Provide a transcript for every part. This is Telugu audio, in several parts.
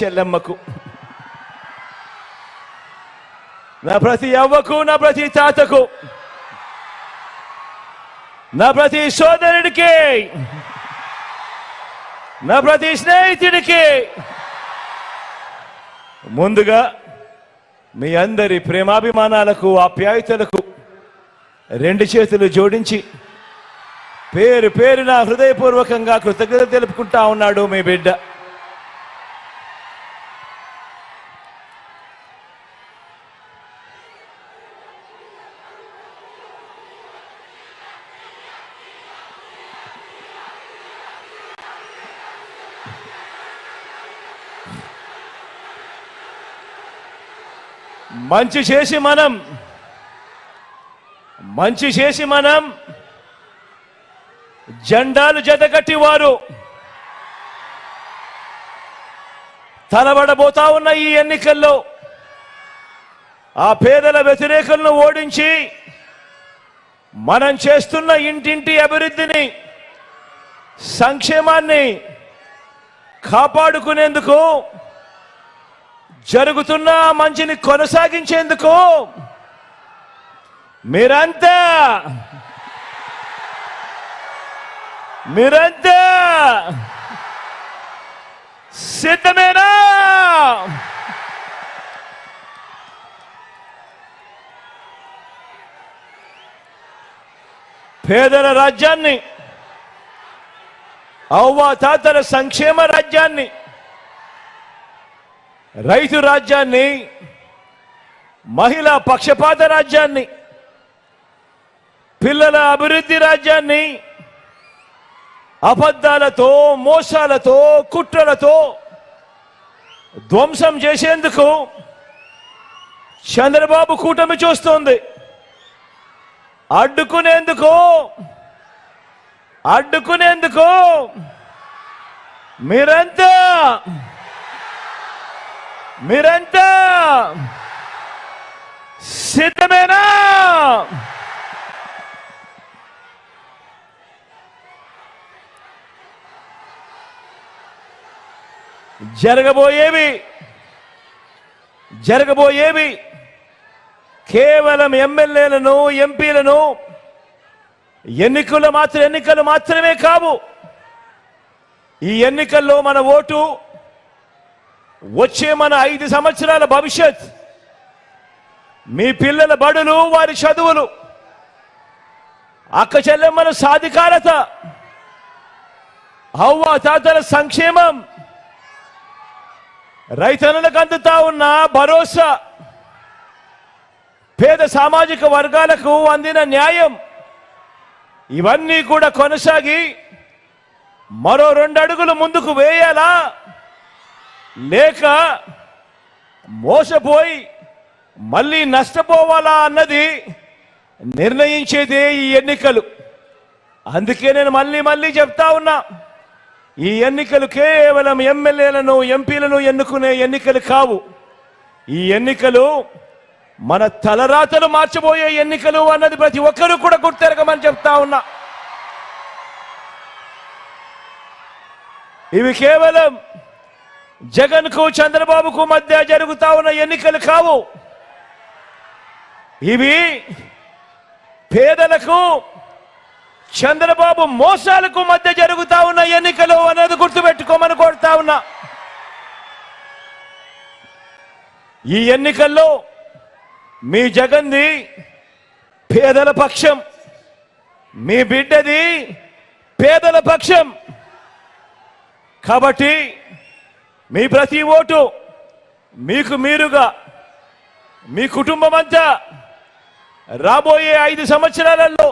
చెల్లెమ్మకు. నా ప్రతి అవ్వకు నా ప్రతి తాతకు నా ప్రతి సోదరుడికి నా ప్రతి స్నేహితుడికి ముందుగా మీ అందరి ప్రేమాభిమానాలకు ఆప్యాయతలకు రెండు చేతులు జోడించి పేరు పేరున హృదయపూర్వకంగా కృతజ్ఞత తెలుపుకుంటా ఉన్నాడు మీ బిడ్డ. మంచి చేసి మనం మంచి చేసి మనం జెండాలు జతకట్టి వారు తలబడబోతా ఉన్న ఈ ఎన్నికల్లో ఆ పేదల వ్యతిరేకులను ఓడించి మనం చేస్తున్న ఇంటింటి అభివృద్ధిని సంక్షేమాన్ని కాపాడుకునేందుకు జరుగుతున్న మంచిని కొనసాగించేందుకు మీరంతా మీరంతా సిద్ధమేనా? పేదల రాజ్యాన్ని అవ్వ తాతల సంక్షేమ రాజ్యాన్ని రైతు రాజ్యాన్ని మహిళా పక్షపాత రాజ్యాన్ని పిల్లల అభివృద్ధి రాజ్యాన్ని అబద్ధాలతో మోసాలతో కుట్రలతో ధ్వంసం చేసేందుకు చంద్రబాబు కూటమి చూస్తోంది. అడ్డుకునేందుకు అడ్డుకునేందుకు మీరంతా మీరంతా సిద్ధమేనా? జరగబోయేవి జరగబోయేవి కేవలం ఎమ్మెల్యేలను ఎంపీలను ఎన్నికలు మాత్రం ఎన్నికలు మాత్రమే కావు. ఈ ఎన్నికల్లో మన ఓటు వచ్చే మన ఐదు సంవత్సరాల భవిష్యత్. మీ పిల్లల బడులు వారి చదువులు. అక్క చెల్లెమ్మల సాధికారత. అవ్వ తాతల సంక్షేమం. రైతన్నులకు అందుతా ఉన్న భరోసా. పేద సామాజిక వర్గాలకు అందిన న్యాయం. ఇవన్నీ కూడా కొనసాగి మరో రెండు అడుగులు ముందుకు వేయాలా? లేక మోసపోయి మళ్ళీ నష్టపోవాలా అన్నది నిర్ణయించేదే ఈ ఎన్నికలు. అందుకే నేను మళ్ళీ మళ్ళీ చెప్తా ఉన్నా ఈ ఎన్నికలు కేవలం ఎమ్మెల్యేలను ఎంపీలను ఎన్నుకునే ఎన్నికలు కావు. ఈ ఎన్నికలు మన తలరాతలు మార్చబోయే ఎన్నికలు అన్నది ప్రతి ఒక్కరూ కూడా గుర్తెరగమని చెప్తా ఉన్నా. ఇవి కేవలం జగన్కు చంద్రబాబుకు మధ్య జరుగుతా ఉన్న ఎన్నికలు కావు. ఇవి పేదలకు చంద్రబాబు మోసాలకు మధ్య జరుగుతా ఉన్న ఎన్నికలు అనేది గుర్తుపెట్టుకోమని కోరుతా ఉన్నా. ఈ ఎన్నికల్లో మీ జగన్ది పేదల పక్షం మీ బిడ్డది పేదల పక్షం. కాబట్టి మీ ప్రతి ఓటు మీకు మీరుగా మీ కుటుంబం అంతా రాబోయే ఐదు సంవత్సరాలలో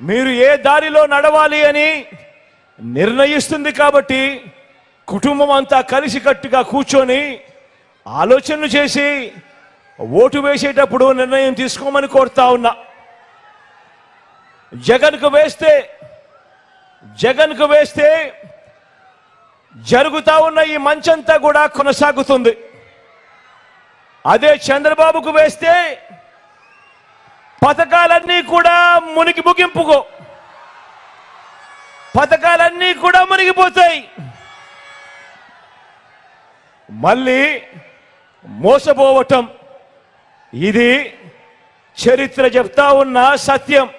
మీరు ఏ దారిలో నడవాలి అని నిర్ణయిస్తుంది కాబట్టి కుటుంబం అంతా కలిసికట్టుగా కూర్చొని ఆలోచనలు చేసి ఓటు వేసేటప్పుడు నిర్ణయం తీసుకోమని కోరుతా ఉన్నా. జగన్కు వేస్తే జగన్కు వేస్తే జరుగుతా ఉన్న ఈ మంచంతా కూడా కొనసాగుతుంది. అదే చంద్రబాబుకు వేస్తే పథకాలన్నీ కూడా మునిగి ముగింపుకో. పథకాలన్నీ కూడా మునిగిపోతాయి. మళ్ళీ మోసపోవటం. ఇది చరిత్ర చెప్తా ఉన్న సత్యం.